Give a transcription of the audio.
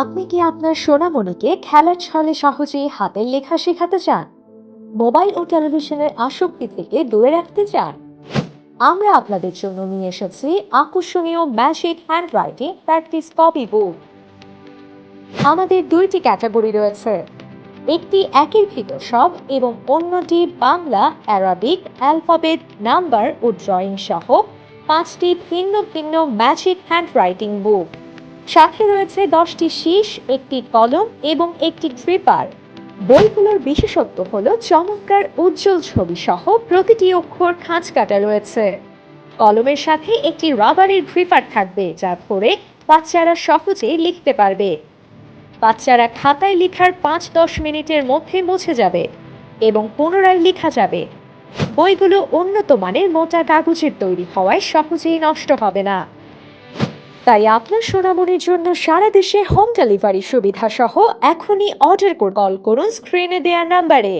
আপনি কি আপনার সোনামণিকে খেলার ছলে সহজেই হাতের লেখা শেখাতে চান? মোবাইল ও টেলিভিশনের আসক্তি থেকে দূরে রাখতে চান? আমরা আপনাদের জন্য নিয়ে এসেছি আকর্ষণীয় magic hand writing practice copy book আমাদের দুইটি ক্যাটাগরি রয়েছে। একটি একের ভিতর সব এবং অন্যটি বাংলা অ্যারাবিক অ্যালফাবেট নাম্বার ও ড্রয়িং সহ পাঁচটি ভিন্ন ভিন্ন ম্যাজিক হ্যান্ড রাইটিং বুক সাথে রয়েছে দশটি শীষ, একটি কলম এবং একটি ট্রিপার বইগুলোর বিশেষত্ব হলো চমৎকার উজ্জ্বল ছবি সহ প্রতিটি অক্ষর খাঁজ কাটা রয়েছে। কলমের সাথে একটি রাবারের গ্রিপার থাকবে, যা পরে বাচ্চারা সহজেই লিখতে পারবে। বাচ্চারা খাতায় লেখার পাঁচ দশ মিনিটের মধ্যে মুছে যাবে এবং পুনরায় লেখা যাবে। বইগুলো উন্নত মানের মোটা কাগজের তৈরি হওয়ায় সহজেই নষ্ট হবে না। তাই আপনার সোনামনির জন্য সারা দেশে হোম ডেলিভারি সুবিধা সহ এখনই অর্ডার কল করুন স্ক্রিনে দেওয়া নাম্বারে